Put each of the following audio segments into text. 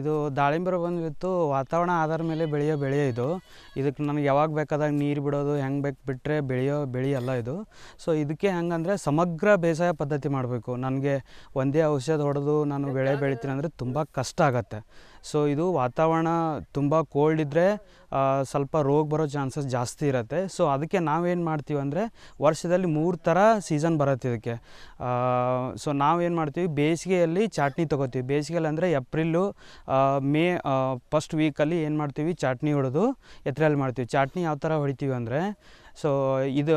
ಇದು ದಾಳಿಂಬೆ ಬಂದಿತ್ತು ವಾತಾವರಣ ಆಧಾರ ಮೇಲೆ ಬೆಳೆಯೋ ಬೆಳೆ ಇದು. ಇದಕ್ಕೆ ನನಗೆ ಯಾವಾಗ ಬೇಕಾದಾಗ ನೀರು ಬಿಡೋದು, ಹೆಂಗೆ ಬೇಕು ಬಿಟ್ಟರೆ ಬೆಳೆಯೋ ಬೆಳೆಯಲ್ಲ ಇದು. ಸೊ ಇದಕ್ಕೆ ಹೆಂಗಂದರೆ ಸಮಗ್ರ ಬೇಸಾಯ ಪದ್ಧತಿ ಮಾಡಬೇಕು. ನನಗೆ ಒಂದೇ ಔಷಧ ಹೊಡೆದು ನಾನು ಬೆಳೆ ಬೆಳಿತೀನಿ ಅಂದರೆ ತುಂಬ ಕಷ್ಟ ಆಗತ್ತೆ. ಸೊ ಇದು ವಾತಾವರಣ ತುಂಬ ಕೋಲ್ಡ್ ಇದ್ದರೆ ಸ್ವಲ್ಪ ರೋಗ ಬರೋ ಚಾನ್ಸಸ್ ಜಾಸ್ತಿ ಇರುತ್ತೆ. ಸೊ ಅದಕ್ಕೆ ನಾವೇನು ಮಾಡ್ತೀವಿ ಅಂದರೆ ವರ್ಷದಲ್ಲಿ ಮೂರು ಥರ ಸೀಸನ್ ಬರುತ್ತೆ ಇದಕ್ಕೆ. ಸೊ ನಾವೇನು ಮಾಡ್ತೀವಿ? ಬೇಸಿಗೆಯಲ್ಲಿ ಚಾಟ್ನಿ ತೊಗೋತೀವಿ. ಬೇಸಿಗೆಯಲ್ಲಿ ಅಂದರೆ ಏಪ್ರಿಲ್ಲು ಮೇ ಫಸ್ಟ್ ವೀಕಲ್ಲಿ ಏನು ಮಾಡ್ತೀವಿ? ಚಾಟ್ನಿ ಹೊಡೆದು ಎತ್ತರಲ್ಲಿ ಮಾಡ್ತೀವಿ. ಚಾಟ್ನಿ ಯಾವ ಥರ ಹೊಡಿತೀವಿ ಅಂದರೆ ಸೊ ಇದು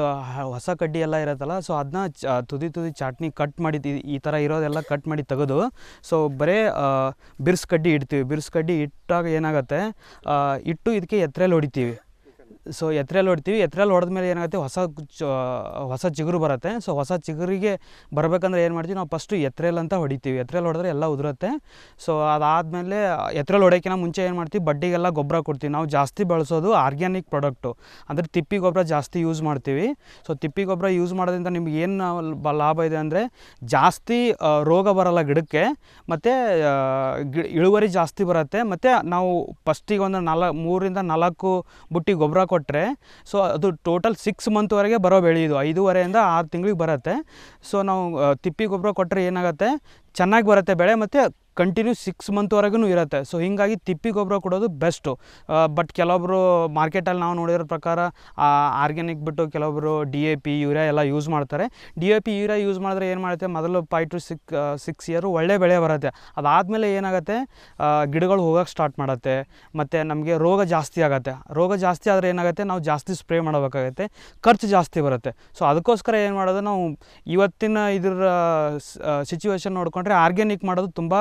ಹೊಸ ಕಡ್ಡಿ ಎಲ್ಲ ಇರುತ್ತಲ್ಲ ಸೊ ಅದನ್ನ ತುದಿ ತುದಿ ಚಾಟ್ನಿ ಕಟ್ ಮಾಡಿ, ಈ- ಥರ ಇರೋದೆಲ್ಲ ಕಟ್ ಮಾಡಿ ತೆಗೆದು ಸೊ ಬರೇ ಬಿರ್ಸ್ ಕಡ್ಡಿ ಇಡ್ತೀವಿ. ಬಿರ್ಸ್ ಕಡ್ಡಿ ಇಟ್ಟಾಗ ಏನಾಗುತ್ತೆ? ಇಟ್ಟು ಇದಕ್ಕೆ ಎತ್ತರಲ್ಲಿ ಹೊಡಿತೀವಿ. ಸೊ ಎತ್ರೆಯಲ್ಲಿ ಹೊಡ್ತೀವಿ. ಹೊಡೆದ ಮೇಲೆ ಏನಾಗುತ್ತೆ? ಹೊಸ ಹೊಸ ಚಿಗುರು ಬರುತ್ತೆ. ಸೊ ಹೊಸ ಚಿಗುರಿಗೆ ಬರಬೇಕಂದ್ರೆ ಏನು ಮಾಡ್ತೀವಿ? ನಾವು ಫಸ್ಟು ಎತ್ತರಲ್ಲಿ ಅಂತ ಹೊಡಿತೀವಿ. ಎತ್ರೆಯಲ್ಲಿ ಹೊಡೆದ್ರೆ ಎಲ್ಲ ಉದುರುತ್ತೆ. ಸೊ ಅದಾದಮೇಲೆ ಎತ್ತರಲ್ಲಿ ಹೊಡೆಯೋಕ್ಕಿಂತ ಮುಂಚೆ ಏನು ಮಾಡ್ತೀವಿ? ಬಡ್ಡಿಗೆಲ್ಲ ಗೊಬ್ಬರ ಕೊಡ್ತೀವಿ. ನಾವು ಜಾಸ್ತಿ ಬಳಸೋದು ಆರ್ಗ್ಯಾನಿಕ್ ಪ್ರಾಡಕ್ಟು. ಅಂದರೆ ತಿಪ್ಪಿ ಗೊಬ್ಬರ ಜಾಸ್ತಿ ಯೂಸ್ ಮಾಡ್ತೀವಿ. ಸೊ ತಿಪ್ಪಿ ಗೊಬ್ಬರ ಯೂಸ್ ಮಾಡೋದ್ರಿಂದ ನಿಮ್ಗೆ ಏನು ಲಾಭ ಇದೆ ಅಂದರೆ ಜಾಸ್ತಿ ರೋಗ ಬರಲ್ಲ ಗಿಡಕ್ಕೆ. ಮತ್ತು ಇಳುವರಿ ಜಾಸ್ತಿ ಬರುತ್ತೆ. ಮತ್ತು ನಾವು ಫಸ್ಟಿಗೆ ಒಂದು ನಾಲ್ಕು ಮೂರಿಂದ ನಾಲ್ಕು ಬುಟ್ಟಿ ಗೊಬ್ಬರ ಕೊಟ್ಟರೆ ಸೊ ಅದು ಟೋಟಲ್ ಸಿಕ್ಸ್ ಮಂತ್ವರೆಗೆ ಬರೋ ಬೆಳೆ ಇದು. ಐದೂವರೆಯಿಂದ ಆರು ತಿಂಗಳಿಗೆ ಬರುತ್ತೆ. ಸೊ ನಾವು ತಿಪ್ಪಿ ಗೊಬ್ಬರ ಕೊಟ್ಟರೆ ಏನಾಗುತ್ತೆ? ಚೆನ್ನಾಗಿ ಬರುತ್ತೆ ಬೆಳೆ ಮತ್ತು ಕಂಟಿನ್ಯೂ ಸಿಕ್ಸ್ ಮಂತ್ವರೆಗೂ ಇರುತ್ತೆ. ಸೊ ಹೀಗಾಗಿ ತಿಪ್ಪಿ ಗೊಬ್ಬರ ಕೊಡೋದು ಬೆಸ್ಟು ಬಟ್ ಕೆಲವೊಬ್ಬರು ಮಾರ್ಕೆಟಲ್ಲಿ ನಾವು ನೋಡಿರೋ ಪ್ರಕಾರ ಆರ್ಗ್ಯಾನಿಕ್ ಬಿಟ್ಟು ಕೆಲವೊಬ್ಬರು ಡಿ ಎ ಪಿ ಯೂರಿಯಾ ಎಲ್ಲ ಯೂಸ್ ಮಾಡ್ತಾರೆ. D A P urea use ಮಾಡಿದ್ರೆ ಏನು ಮಾಡುತ್ತೆ? ಮೊದಲು five to six six year ಒಳ್ಳೆ ಬೆಳೆ ಬರುತ್ತೆ. ಅದಾದಮೇಲೆ ಏನಾಗುತ್ತೆ? ಗಿಡಗಳು ಹೋಗೋಕೆ ಸ್ಟಾರ್ಟ್ ಮಾಡುತ್ತೆ. ಮತ್ತು ನಮಗೆ ರೋಗ ಜಾಸ್ತಿ ಆಗುತ್ತೆ. ರೋಗ ಜಾಸ್ತಿ ಆದರೆ ಏನಾಗುತ್ತೆ? ನಾವು ಜಾಸ್ತಿ ಸ್ಪ್ರೇ ಮಾಡಬೇಕಾಗುತ್ತೆ. ಖರ್ಚು ಜಾಸ್ತಿ ಬರುತ್ತೆ. ಸೊ ಅದಕ್ಕೋಸ್ಕರ ಏನು ಮಾಡೋದು? ನಾವು ಇವತ್ತಿನ ಇದರ ಸಿಚುವೇಶನ್ ನೋಡಿಕೊಂಡ್ರೆ ಆರ್ಗ್ಯಾನಿಕ್ ಮಾಡೋದು ತುಂಬ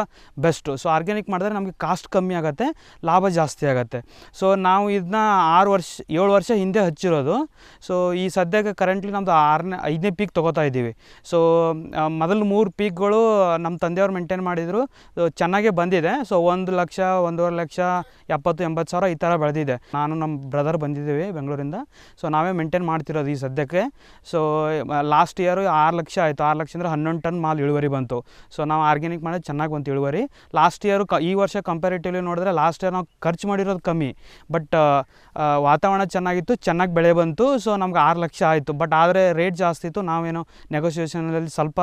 ಬೆಸ್ಟು. ಸೊ ಆರ್ಗ್ಯಾನಿಕ್ ಮಾಡಿದ್ರೆ ನಮಗೆ ಕಾಸ್ಟ್ ಕಮ್ಮಿ ಆಗುತ್ತೆ, ಲಾಭ ಜಾಸ್ತಿ ಆಗುತ್ತೆ. ಸೊ ನಾವು ಇದನ್ನ ಆರು ವರ್ಷ, ಏಳು ವರ್ಷ ಹಿಂದೆ ಹಚ್ಚಿರೋದು. ಸೊ ಈ ಸದ್ಯಕ್ಕೆ ಕರೆಂಟ್ಲಿ ನಮ್ಮದು ಆರನೇ, ಐದನೇ ಪೀಕ್ ತೊಗೋತಾ ಇದ್ದೀವಿ. ಸೊ ಮೊದಲು ಮೂರು ಪೀಕ್ಗಳು ನಮ್ಮ ತಂದೆಯವ್ರು ಮೇಂಟೈನ್ ಮಾಡಿದರು. ಚೆನ್ನಾಗೇ ಬಂದಿದೆ. ಸೊ ಒಂದು ಲಕ್ಷ, ಒಂದೂವರೆ ಲಕ್ಷ, ಎಪ್ಪತ್ತು, ಎಂಬತ್ತು ಸಾವಿರ ಈ ಥರ ಬೆಳೆದಿದೆ. ನಾನು ನಮ್ಮ ಬ್ರದರ್ ಬಂದಿದ್ದೀವಿ ಬೆಂಗಳೂರಿಂದ. ಸೊ ನಾವೇ ಮೇಂಟೈನ್ ಮಾಡ್ತಿರೋದು ಈ ಸದ್ಯಕ್ಕೆ. ಸೊ ಲಾಸ್ಟ್ ಇಯರು ಆರು ಲಕ್ಷ ಆಯಿತು. ಆರು ಲಕ್ಷ ಅಂದರೆ ಹನ್ನೊಂದು ಟನ್ ಮಾಲ್ ಇಳುವರಿ ಬಂತು. ಸೊ ನಾವು ಆರ್ಗ್ಯಾನಿಕ್ ಮಾಡೋದು ಚೆನ್ನಾಗಿ ಬಂತು ಇಳುವರಿ. ಲಾಸ್ಟ್ ಇಯರು ಕ ಈ ವರ್ಷ ಕಂಪ್ಯಾರಿಟಿವ್ಲಿ ನೋಡಿದ್ರೆ ಲಾಸ್ಟ್ ಇಯರ್ ನಾವು ಖರ್ಚು ಮಾಡಿರೋದು ಕಮ್ಮಿ. ಬಟ್ ವಾತಾವರಣ ಚೆನ್ನಾಗಿತ್ತು, ಚೆನ್ನಾಗಿ ಬೆಳೆ ಬಂತು ಸೊ ನಮ್ಗೆ ಆರು ಲಕ್ಷ ಆಯಿತು. ಬಟ್ ಆದರೆ ರೇಟ್ ಜಾಸ್ತಿ ಇತ್ತು, ನಾವೇನು ನೆಗೋಸಿಯೇಷನಲ್ಲಿ ಸ್ವಲ್ಪ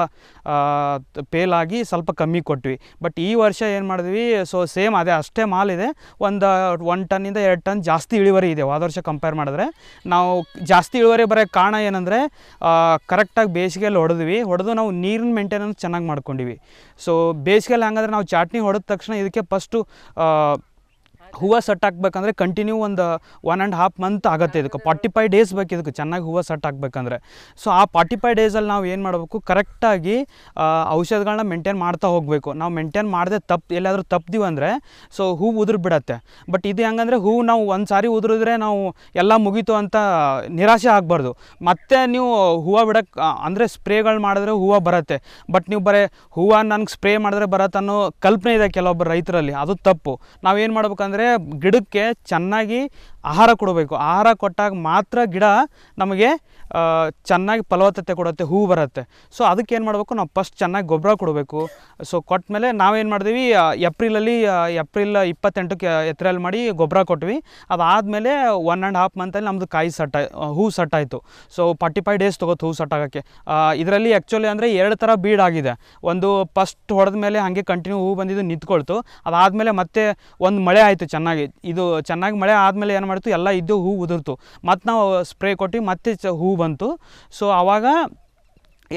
ಪೇಲಾಗಿ ಸ್ವಲ್ಪ ಕಮ್ಮಿ ಕೊಟ್ವಿ. ಬಟ್ ಈ ವರ್ಷ ಏನು ಮಾಡಿದ್ವಿ ಸೊ ಸೇಮ್ ಅದೇ, ಅಷ್ಟೇ ಮಾಲ್ ಇದೆ. ಒಂದು ಒನ್ ಟನ್ನಿಂದ ಎರಡು ಟನ್ ಜಾಸ್ತಿ ಇಳುವರಿ ಇದೆ. ಹೋದ ವರ್ಷ ಕಂಪೇರ್ ಮಾಡಿದ್ರೆ ನಾವು ಜಾಸ್ತಿ ಇಳುವರಿ ಬರೋಕ್ಕೆ ಕಾರಣ ಏನಂದರೆ ಕರೆಕ್ಟಾಗಿ ಬೇಸಿಗೆಯಲ್ಲಿ ಹೊಡೆದ್ವಿ. ಹೊಡೆದು ನಾವು ನೀರಿನ ಮೇಂಟೆನೆನ್ಸ್ ಚೆನ್ನಾಗಿ ಮಾಡ್ಕೊಂಡಿವಿ. ಸೊ ಬೇಸಿಗೆಯಲ್ಲಿ ಹಂಗಂದ್ರೆ ನಾವು ಚಾಟ್ನಿ ಹೊಡೆದ ತಕ್ಷಣ ಇದಕ್ಕೆ ಫಸ್ಟು ಹೂವು ಸೆಟ್ ಹಾಕ್ಬೇಕಂದ್ರೆ ಕಂಟಿನ್ಯೂ ಒಂದು ಒನ್ ಆ್ಯಂಡ್ ಹಾಫ್ ಮಂತ್ ಆಗುತ್ತೆ ಇದಕ್ಕೆ. ಫಾರ್ಟಿ ಫೈವ್ ಡೇಸ್ ಬೇಕು ಇದಕ್ಕೆ, ಚೆನ್ನಾಗಿ ಹೂವು ಸೆಟ್ ಹಾಕ್ಬೇಕಂದ್ರೆ. ಸೊ ಆ ಫಾರ್ಟಿ ಫೈವ್ ಡೇಸಲ್ಲಿ ನಾವು ಏನು ಮಾಡಬೇಕು? ಕರೆಕ್ಟಾಗಿ ಔಷಧಗಳನ್ನ ಮೇಂಟೈನ್ ಮಾಡ್ತಾ ಹೋಗಬೇಕು. ನಾವು ಮೇಂಟೈನ್ ಮಾಡದೆ ತಪ್ಪು ಎಲ್ಲಾದರೂ ತಪ್ಪಿದೀವಿ ಅಂದರೆ ಸೊ ಹೂವು ಉದುರು ಬಿಡತ್ತೆ. ಬಟ್ ಇದು ಹೆಂಗಂದ್ರೆ ಹೂವು ನಾವು ಒಂದು ಸಾರಿ ಉದುರಿದ್ರೆ ನಾವು ಎಲ್ಲ ಮುಗೀತು ಅಂತ ನಿರಾಶೆ ಆಗಬಾರ್ದು. ಮತ್ತೆ ನೀವು ಹೂವು ಬಿಡಕ್ಕೆ ಅಂದರೆ ಸ್ಪ್ರೇಗಳು ಮಾಡಿದ್ರೆ ಹೂವು ಬರುತ್ತೆ. ಬಟ್ ನೀವು ಬರೀ ಹೂವು ನನಗೆ ಸ್ಪ್ರೇ ಮಾಡಿದ್ರೆ ಬರತ್ತೆ ಅನ್ನೋ ಕಲ್ಪನೆ ಇದೆ ಕೆಲವೊಬ್ಬರು ರೈತರಲ್ಲಿ. ಅದು ತಪ್ಪು. ನಾವೇನು ಮಾಡ್ಬೇಕಂದ್ರೆ ಗಿಡಕ್ಕೆ ಚೆನ್ನಾಗಿ ಆಹಾರ ಕೊಡಬೇಕು. ಆಹಾರ ಕೊಟ್ಟಾಗ ಮಾತ್ರ ಗಿಡ ನಮಗೆ ಚೆನ್ನಾಗಿ ಫಲವತ್ತತೆ ಕೊಡುತ್ತೆ ಹೂ ಬರುತ್ತೆ. ಸೊ ಅದಕ್ಕೆ ಏನು ಮಾಡಬೇಕು? ನಾವು ಫಸ್ಟ್ ಚೆನ್ನಾಗಿ ಗೊಬ್ಬರ ಕೊಡಬೇಕು. ಸೊ ಕೊಟ್ಟ ಮೇಲೆ ನಾವೇನು ಮಾಡಿದ್ವಿ ಎಪ್ರಿಲಲ್ಲಿ ಏಪ್ರಿಲ್ ಇಪ್ಪತ್ತೆಂಟಕ್ಕೆ ಎತ್ತರಲ್ಲಿ ಮಾಡಿ ಗೊಬ್ಬರ ಕೊಟ್ವಿ. ಅದಾದಮೇಲೆ ಒನ್ ಆ್ಯಂಡ್ ಹಾಫ್ ಮಂತಲ್ಲಿ ನಮ್ಮದು ಕಾಯಿ ಸಟ್, ಹೂ ಸಟ್ ಆಯಿತು. ಸೊ ಫಾರ್ಟಿ ಫೈವ್ ಡೇಸ್ ತೊಗೋತು ಹೂ ಸಟ್ ಆಗೋಕ್ಕೆ. ಇದರಲ್ಲಿ ಆ್ಯಕ್ಚುಲಿ ಅಂದರೆ ಎರಡು ಥರ ಬೀಡ್ ಆಗಿದೆ. ಒಂದು ಫಸ್ಟ್ ಹೊಡೆದ ಮೇಲೆ ಹಾಗೆ ಕಂಟಿನ್ಯೂ ಹೂ ಬಂದಿದ್ದು ನಿಂತ್ಕೊಳ್ತು. ಅದಾದಮೇಲೆ ಮತ್ತೆ ಒಂದು ಮಳೆ ಆಯಿತು ಚೆನ್ನಾಗಿ. ಇದು ಚೆನ್ನಾಗಿ ಮಳೆ ಆದಮೇಲೆ ಏನು ಮಾಡ್ತು, ಎಲ್ಲ ಇದ್ದು ಹೂವು ಉದುರ್ತು. ಮತ್ತು ನಾವು ಸ್ಪ್ರೇ ಕೊಟ್ಟು ಮತ್ತೆ ಚ ಹೂ ಬಂತು. ಸೊ ಆವಾಗ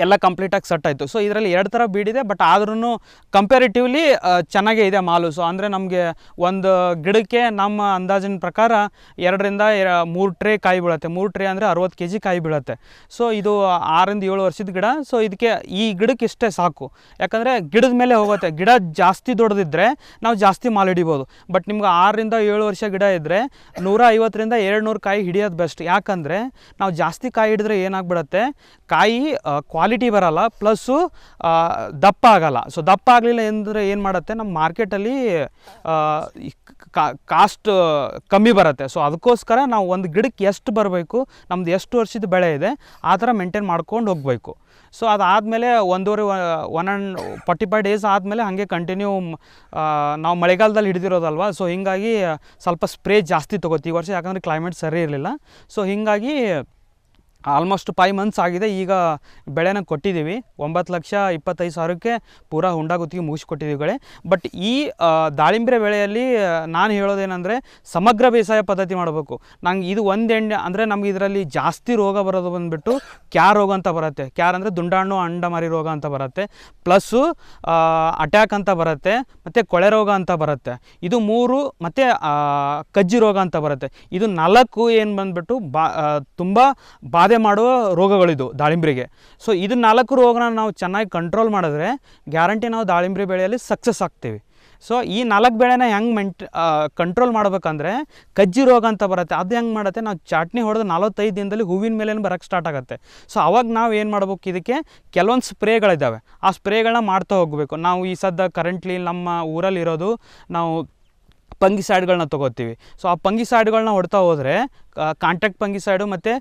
ಎಲ್ಲ ಕಂಪ್ಲೀಟಾಗಿ ಸೆಟ್ ಆಯಿತು. ಸೊ ಇದರಲ್ಲಿ ಎರಡು ಥರ ಬೀಡಿದೆ ಬಟ್ ಆದ್ರೂ ಕಂಪ್ಯಾರಿಟಿವ್ಲಿ ಚೆನ್ನಾಗೇ ಇದೆ ಮಾಲು. ಸೊ ಅಂದರೆ ನಮಗೆ ಒಂದು ಗಿಡಕ್ಕೆ ನಮ್ಮ ಅಂದಾಜಿನ ಪ್ರಕಾರ ಎರಡರಿಂದ ಮೂರು ಟ್ರೇ ಕಾಯಿ ಬೀಳುತ್ತೆ. ಮೂರು ಟ್ರೇ ಅಂದರೆ ಅರವತ್ತು ಕೆ ಜಿ ಕಾಯಿ ಬೀಳುತ್ತೆ. ಸೊ ಇದು ಆರಿಂದ ಏಳು ವರ್ಷದ ಗಿಡ. ಸೊ ಇದಕ್ಕೆ ಈ ಗಿಡಕ್ಕೆ ಇಷ್ಟೇ ಸಾಕು. ಯಾಕಂದರೆ ಗಿಡದ ಮೇಲೆ ಹೋಗುತ್ತೆ. ಗಿಡ ಜಾಸ್ತಿ ದೊಡ್ಡದಿದ್ದರೆ ನಾವು ಜಾಸ್ತಿ ಮಾಲು ಹಿಡಿಬೋದು. ಬಟ್ ನಿಮ್ಗೆ ಆರರಿಂದ ಏಳು ವರ್ಷ ಗಿಡ ಇದ್ದರೆ ನೂರ ಐವತ್ತರಿಂದ ಎರಡು ನೂರು ಕಾಯಿ ಹಿಡಿಯೋದು ಬೆಸ್ಟ್ ಯಾಕಂದರೆ ನಾವು ಜಾಸ್ತಿ ಕಾಯಿ ಹಿಡಿದ್ರೆ ಏನಾಗ್ಬಿಡತ್ತೆ? ಕಾಯಿ ಕ್ವಾಲಿಟಿ ಬರಲ್ಲ ಪ್ಲಸ್ಸು ದಪ್ಪ ಆಗಲ್ಲ ಸೊ ದಪ್ಪ ಆಗಲಿಲ್ಲ ಅಂದರೆ ಏನು ಮಾಡುತ್ತೆ? ನಮ್ಮ ಮಾರ್ಕೆಟಲ್ಲಿ ಕಾಸ್ಟ್ ಕಮ್ಮಿ ಬರುತ್ತೆ. ಸೊ ಅದಕ್ಕೋಸ್ಕರ ನಾವು ಒಂದು ಗಿಡಕ್ಕೆ ಎಷ್ಟು ಬರಬೇಕು, ನಮ್ದು ಎಷ್ಟು ವರ್ಷದ ಬೆಳೆ ಇದೆ, ಆ ಥರ ಮೇಂಟೈನ್ ಮಾಡ್ಕೊಂಡು ಹೋಗಬೇಕು. ಸೊ ಅದಾದಮೇಲೆ ಒಂದೂವರೆ one and forty five days ಆದಮೇಲೆ ಹಾಗೆ ಕಂಟಿನ್ಯೂ ನಾವು ಮಳೆಗಾಲದಲ್ಲಿ ಹಿಡಿದಿರೋದಲ್ವ? ಸೊ ಹೀಗಾಗಿ ಸ್ವಲ್ಪ ಸ್ಪ್ರೇ ಜಾಸ್ತಿ ತೊಗೋತೀವಿ ಈ ವರ್ಷ, ಯಾಕಂದರೆ ಕ್ಲೈಮೇಟ್ ಸರಿ ಇರಲಿಲ್ಲ. ಸೊ ಹೀಗಾಗಿ ಆಲ್ಮೋಸ್ಟ್ ಫೈವ್ ಮಂತ್ಸ್ ಆಗಿದೆ. ಈಗ ಬೆಳೆನ ಕೊಟ್ಟಿದ್ದೀವಿ. ಒಂಬತ್ತು ಲಕ್ಷ ಇಪ್ಪತ್ತೈದು ಸಾವಿರಕ್ಕೆ ಪೂರ ಹುಂಡ ಗುತ್ತಿಗೆ ಮುಗಿಸ್ಕೊಟ್ಟಿದ್ದೀವಿ ಬಟ್ ಈ ದಾಳಿಂಬೆ ಬೆಳೆಯಲ್ಲಿ ನಾನು ಹೇಳೋದೇನೆಂದರೆ ಸಮಗ್ರ ಬೇಸಾಯ ಪದ್ಧತಿ ಮಾಡಬೇಕು. ನಂಗೆ ಇದು ಒಂದು ಎಣ್ಣೆ ಅಂದರೆ ನಮ್ಗೆ ಇದರಲ್ಲಿ ಜಾಸ್ತಿ ರೋಗ ಬರೋದು ಬಂದುಬಿಟ್ಟು ಕ್ಯಾ ರೋಗ ಅಂತ ಬರುತ್ತೆ. ಕ್ಯಾರ್ ಅಂದರೆ ದುಂಡಾಣು, ಅಂಡಮರಿ ರೋಗ ಅಂತ ಬರುತ್ತೆ. ಪ್ಲಸ್ಸು ಅಟ್ಯಾಕ್ ಅಂತ ಬರುತ್ತೆ. ಮತ್ತು ಕೊಳೆ ರೋಗ ಅಂತ ಬರುತ್ತೆ. ಇದು ಮೂರು ಮತ್ತು ಕಜ್ಜಿ ರೋಗ ಅಂತ ಬರುತ್ತೆ. ಇದು ನಾಲ್ಕು ಏನು ಬಂದುಬಿಟ್ಟು ಬಾ ತುಂಬ ಮಾಡುವ ರೋಗಗಳಿದು ದಾಳಿಂಬ್ರಿಗೆ. ಸೊ ಇದು ನಾಲ್ಕು ರೋಗನ ನಾವು ಚೆನ್ನಾಗಿ ಕಂಟ್ರೋಲ್ ಮಾಡಿದ್ರೆ ಗ್ಯಾರಂಟಿ ನಾವು ದಾಳಿಂಬ್ರಿ ಬೆಳೆಯಲ್ಲಿ ಸಕ್ಸಸ್ ಆಗ್ತೀವಿ. ಸೊ ಈ ನಾಲ್ಕು ಬೆಳೆನ ಹೆಂಗೆ ಮೆಂಟ್ ಕಂಟ್ರೋಲ್ ಮಾಡಬೇಕಂದ್ರೆ ಕಜ್ಜಿ ರೋಗ ಅಂತ ಬರುತ್ತೆ. ಅದು ಹೆಂಗೆ ಮಾಡುತ್ತೆ? ನಾವು ಚಾಟ್ನಿ ಹೊಡೆದು ನಲವತ್ತೈದು ದಿನದಲ್ಲಿ ಹೂವಿನ ಮೇಲೆ ಬರೋಕ್ಕೆ ಸ್ಟಾರ್ಟ್ ಆಗುತ್ತೆ. ಸೊ ಅವಾಗ ನಾವು ಏನು ಮಾಡ್ಬೇಕು? ಇದಕ್ಕೆ ಕೆಲವೊಂದು ಸ್ಪ್ರೇಗಳಿದ್ದಾವೆ ಆ ಸ್ಪ್ರೇಗಳನ್ನ ಮಾಡ್ತಾ ಹೋಗಬೇಕು. ನಾವು ಈ ಸದ್ಯ ಕರೆಂಟ್ಲಿ ನಮ್ಮ ಊರಲ್ಲಿರೋದು ನಾವು ಪಂಗಿಸೈಡ್ಗಳನ್ನ ತೊಗೋತೀವಿ. ಸೊ ಆ ಪಂಗಿಸೈಡ್ಗಳನ್ನ ಹೊಡ್ತಾ ಹೋದರೆ ಕಾಂಟ್ಯಾಕ್ಟ್ ಪಂಗಿಸೈಡು ಮತ್ತು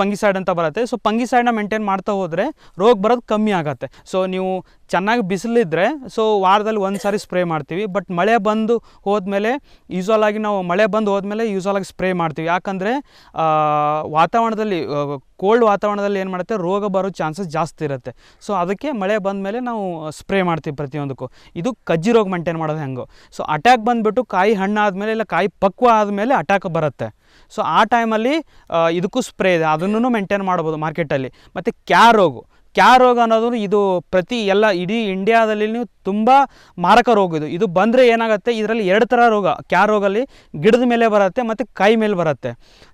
ಪಂಗಿಸೈಡ್ ಅಂತ ಬರುತ್ತೆ. ಸೊ ಪಂಗಿಸೈಡ್ನ ಮೇಂಟೈನ್ ಮಾಡ್ತಾ ಹೋದರೆ ರೋಗ ಬರೋದು ಕಮ್ಮಿ ಆಗುತ್ತೆ. ಸೊ ನೀವು ಚೆನ್ನಾಗಿ ಬಿಸಿಲಿದ್ರೆ ಸೊ ವಾರದಲ್ಲಿ ಒಂದು ಸಾರಿ ಸ್ಪ್ರೇ ಮಾಡ್ತೀವಿ. ಬಟ್ ಮಳೆ ಬಂದು ಹೋದ್ಮೇಲೆ ಯೂಸ್ವಲ್ ನಾವು ಮಳೆ ಬಂದು ಹೋದ್ಮೇಲೆ ಯೂಸ್ವಲ್ ಸ್ಪ್ರೇ ಮಾಡ್ತೀವಿ. ಯಾಕಂದರೆ ವಾತಾವರಣದಲ್ಲಿ ಕೋಲ್ಡ್ ವಾತಾವರಣದಲ್ಲಿ ಏನು ಮಾಡುತ್ತೆ, ರೋಗ ಬರೋ ಚಾನ್ಸಸ್ ಜಾಸ್ತಿ ಇರುತ್ತೆ. ಸೊ ಅದಕ್ಕೆ ಮಳೆ ಬಂದಮೇಲೆ ನಾವು ಸ್ಪ್ರೇ ಮಾಡ್ತೀವಿ ಪ್ರತಿಯೊಂದಕ್ಕೂ. ಇದು ಕಜ್ಜಿ ರೋಗ ಮೇಂಟೈನ್ ಮಾಡೋದು ಹೆಂಗೋ. ಸೊ ಅಟ್ಯಾಕ್ ಬಂದುಬಿಟ್ಟು ಕಾಯಿ ಹಣ್ಣಾದಮೇಲೆ ಇಲ್ಲ ಕಾಯಿ ಪಕ್ವ ಆದಮೇಲೆ ಅಟ್ಯಾಕ್ ಬರುತ್ತೆ. ಸೊ ಆ ಟೈಮಲ್ಲಿ ಇದಕ್ಕೂ ಸ್ಪ್ರೇ ಇದೆ. ಅದನ್ನು ಮೇಂಟೈನ್ ಮಾಡ್ಬೋದು ಮಾರ್ಕೆಟಲ್ಲಿ. ಮತ್ತು ಕ್ಯಾ ರೋಗು. ಕ್ಯಾ ರೋಗ ಅನ್ನೋದು ಇದು ಪ್ರತಿ ಎಲ್ಲ ಇಡೀ ಇಂಡಿಯಾದಲ್ಲಿ ತುಂಬ ಮಾರಕ ರೋಗ ಇದು. ಇದು ಬಂದರೆ ಏನಾಗುತ್ತೆ? ಇದರಲ್ಲಿ ಎರಡು ಥರ ರೋಗ. ಕ್ಯಾ ರೋಗಲ್ಲಿ ಗಿಡದ ಮೇಲೆ ಬರುತ್ತೆ ಮತ್ತು ಕಾಯಿ ಮೇಲೆ ಬರುತ್ತೆ.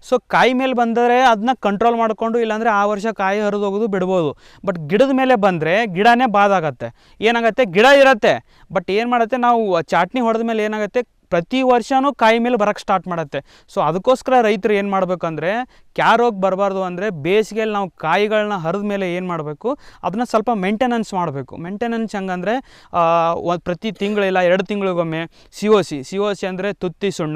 ಸೊ ಕಾಯಿ ಮೇಲೆ ಬಂದರೆ ಅದನ್ನ ಕಂಟ್ರೋಲ್ ಮಾಡಿಕೊಂಡು ಇಲ್ಲಾಂದರೆ ಆ ವರ್ಷ ಕಾಯಿ ಹರಿದೋಗೋದು ಬಿಡ್ಬೋದು. ಬಟ್ ಗಿಡದ ಮೇಲೆ ಬಂದರೆ ಗಿಡನೇ ಬಾದಾಗತ್ತೆ. ಏನಾಗುತ್ತೆ? ಗಿಡ ಇರುತ್ತೆ. ಬಟ್ ಏನು ಮಾಡುತ್ತೆ? ನಾವು ಚಾಟ್ನಿ ಹೊಡೆದ ಮೇಲೆ ಏನಾಗುತ್ತೆ? ಪ್ರತಿ ವರ್ಷವೂ ಕಾಯಿ ಮೇಲೆ ಬರೋಕ್ಕೆ ಸ್ಟಾರ್ಟ್ ಮಾಡುತ್ತೆ. ಸೊ ಅದಕ್ಕೋಸ್ಕರ ರೈತರು ಏನು ಮಾಡಬೇಕಂದ್ರೆ ಕ್ಯಾರೋಗ್ ಬರಬಾರ್ದು ಅಂದರೆ ಬೇಸಿಗೆಯಲ್ಲಿ ನಾವು ಕಾಯಿಗಳನ್ನ ಹರಿದ ಮೇಲೆ ಏನು ಮಾಡಬೇಕು ಅದನ್ನ ಸ್ವಲ್ಪ ಮೇಂಟೆನೆನ್ಸ್ ಮಾಡಬೇಕು. ಮೇಂಟೆನೆನ್ಸ್ ಹೆಂಗಂದರೆ ಪ್ರತಿ ತಿಂಗಳಿಲ್ಲ, ಎರಡು ತಿಂಗಳಿಗೊಮ್ಮೆ C O C C O C ಅಂದರೆ ತುತ್ತಿ ಸುಣ್ಣ.